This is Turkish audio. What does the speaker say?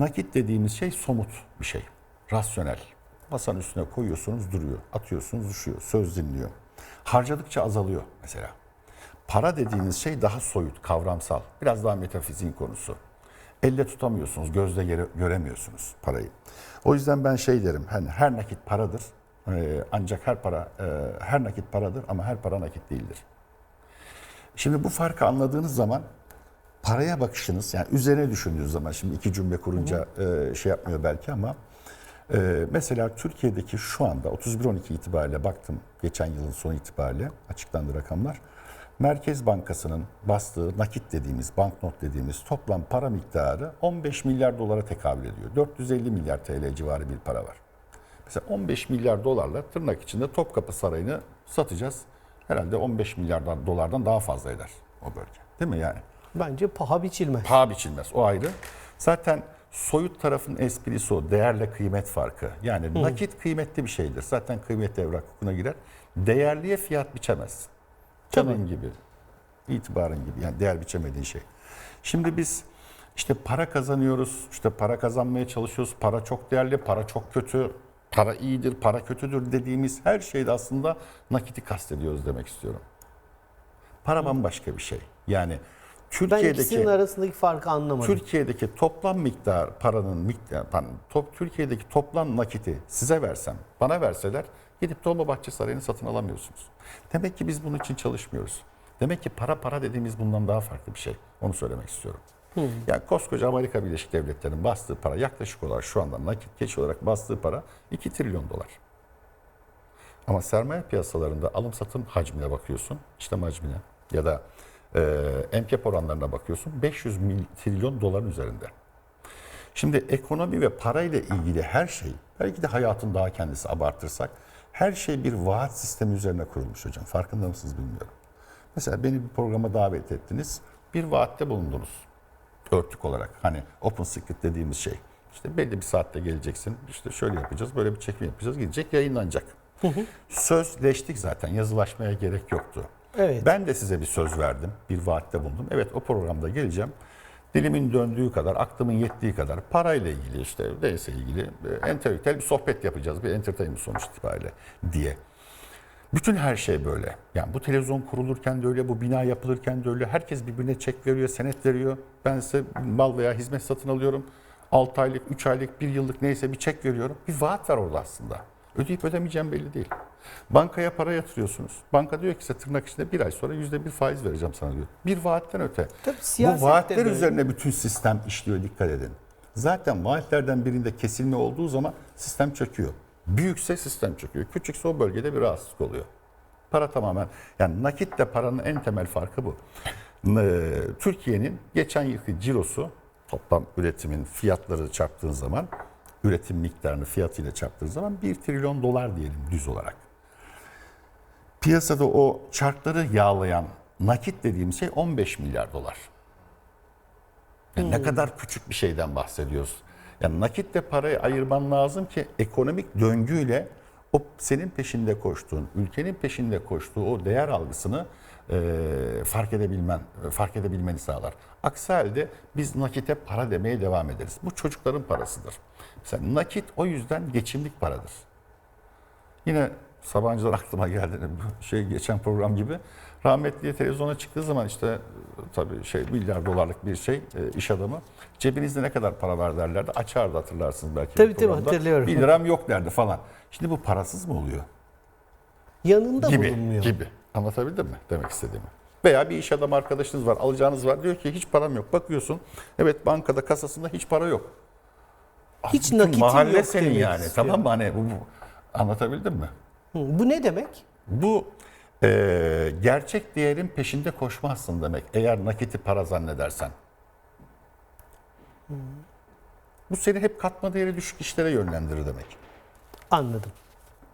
Nakit dediğimiz şey somut bir şey. Rasyonel. Masanın üstüne koyuyorsunuz duruyor. Atıyorsunuz düşüyor. Söz dinliyor. Harcadıkça azalıyor mesela. Para dediğiniz şey daha soyut, kavramsal. Biraz daha metafiziğin konusu. Elle tutamıyorsunuz, gözle göre- göremiyorsunuz parayı. O yüzden ben şey derim, hani her nakit paradır. Ee, ancak her para, e, her nakit paradır ama her para nakit değildir. Şimdi bu farkı anladığınız zaman paraya bakışınız yani üzerine düşündüğünüz zaman şimdi iki cümle kurunca e, şey yapmıyor belki ama e, mesela Türkiye'deki şu anda 31-12 itibariyle baktım geçen yılın sonu itibariyle açıklandı rakamlar. Merkez Bankası'nın bastığı nakit dediğimiz, banknot dediğimiz toplam para miktarı 15 milyar dolara tekabül ediyor. 450 milyar TL civarı bir para var. Mesela 15 milyar dolarla tırnak içinde Topkapı Sarayı'nı satacağız. Herhalde 15 milyar dolardan daha fazla eder o bölge. Değil mi yani? Bence paha biçilmez. Paha biçilmez o ayrı. Zaten soyut tarafın esprisi o değerle kıymet farkı. Yani nakit kıymetli bir şeydir. Zaten kıymet evrak hukukuna girer. Değerliye fiyat biçemezsin. Canın gibi, itibarın gibi yani değer biçemediğin şey. Şimdi biz işte para kazanıyoruz, işte para kazanmaya çalışıyoruz. Para çok değerli, para çok kötü, para iyidir, para kötüdür dediğimiz her şeyde aslında nakiti kastediyoruz demek istiyorum. Para bambaşka bir şey. Yani Ben Türkiye'deki ikisinin arasındaki farkı anlamadım. Türkiye'deki toplam miktar paranın miktar pardon, top, Türkiye'deki toplam nakiti size versem, bana verseler gidip Dolmabahçe Sarayı'nı satın alamıyorsunuz. Demek ki biz bunun için çalışmıyoruz. Demek ki para para dediğimiz bundan daha farklı bir şey. Onu söylemek istiyorum. Yani koskoca Amerika Birleşik Devletleri'nin bastığı para yaklaşık olarak şu anda nakit geç olarak bastığı para 2 trilyon dolar. Ama sermaye piyasalarında alım satım hacmine bakıyorsun, işlem hacmine ya da e, emkep oranlarına bakıyorsun 500 mil, trilyon doların üzerinde. Şimdi ekonomi ve parayla ilgili her şey, belki de hayatın daha kendisi abartırsak, her şey bir vaat sistemi üzerine kurulmuş hocam. Farkında mısınız bilmiyorum. Mesela beni bir programa davet ettiniz, bir vaatte bulundunuz örtük olarak. Hani open secret dediğimiz şey. İşte belli bir saatte geleceksin, işte şöyle yapacağız, böyle bir çekim yapacağız, gidecek, yayınlanacak. Sözleştik zaten, yazılaşmaya gerek yoktu. Evet. Ben de size bir söz verdim, bir vaatte bulundum. Evet o programda geleceğim. Dilimin döndüğü kadar, aklımın yettiği kadar parayla ilgili işte neyse ilgili e, entelektüel bir sohbet yapacağız. Bir entertainment sonuç itibariyle diye. Bütün her şey böyle. Yani bu televizyon kurulurken de öyle, bu bina yapılırken de öyle. Herkes birbirine çek veriyor, senet veriyor. Ben size mal veya hizmet satın alıyorum. 6 aylık, 3 aylık, 1 yıllık neyse bir çek veriyorum. Bir vaat var orada aslında. Ödeyip ödemeyeceğim belli değil. Bankaya para yatırıyorsunuz. Banka diyor ki size tırnak içinde bir ay sonra yüzde bir faiz vereceğim sana diyor. Bir vaatten öte. Tabii Bu vaatler böyle. üzerine bütün sistem işliyor dikkat edin. Zaten vaatlerden birinde kesilme olduğu zaman sistem çöküyor. Büyükse sistem çöküyor. Küçükse o bölgede bir rahatsızlık oluyor. Para tamamen yani nakitle paranın en temel farkı bu. Türkiye'nin geçen yılki cirosu toplam üretimin fiyatları çarptığın zaman üretim miktarını fiyatıyla çarptığın zaman 1 trilyon dolar diyelim düz olarak. Piyasada o çarkları yağlayan nakit dediğim şey 15 milyar dolar. Yani Ne kadar küçük bir şeyden bahsediyoruz. Yani nakitle parayı ayırman lazım ki ekonomik döngüyle o senin peşinde koştuğun, ülkenin peşinde koştuğu o değer algısını e, fark edebilmen, fark edebilmeni sağlar. Aksi halde biz nakite para demeye devam ederiz. Bu çocukların parasıdır. Mesela nakit o yüzden geçimlik paradır. Yine Sabancılar aklıma geldi. Bu Şey geçen program gibi. Rahmetliye televizyona çıktığı zaman işte e, tabii şey milyar dolarlık bir şey e, iş adamı. Cebinizde ne kadar para var derlerdi. Açardı hatırlarsınız belki. Tabii, tabii, hatırlıyorum. Bir liram yok derdi falan. Şimdi bu parasız mı oluyor? Yanında Gibi, bulunmuyor. gibi. Anlatabildim mi demek istediğimi? Veya bir iş adamı arkadaşınız var, alacağınız var. Diyor ki hiç param yok. Bakıyorsun, evet bankada kasasında hiç para yok. Hiç Bütün nakitin mahalle yok senin demek yani. istiyor. Tamam mı? Hani bu, bu. Anlatabildim mi? Hı, Bu ne demek? Bu e, gerçek değerin peşinde koşmazsın demek. Eğer nakiti para zannedersen. Bu seni hep katma değeri düşük işlere yönlendirir demek. Anladım.